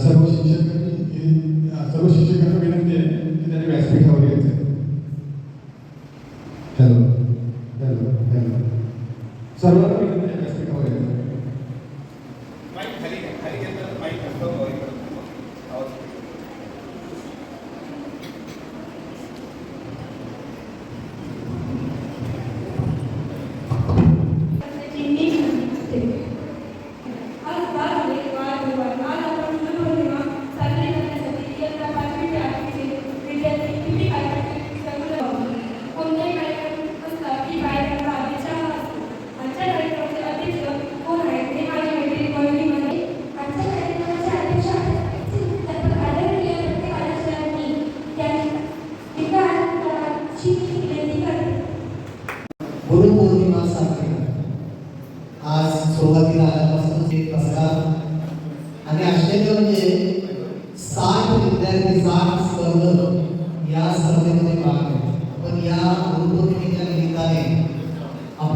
सर्व शिक्षकांनी सर्व शिक्षकांना विनंती आहे की त्यांनी व्यासपीठावर यायचं. Hello hello hello. सर्वांना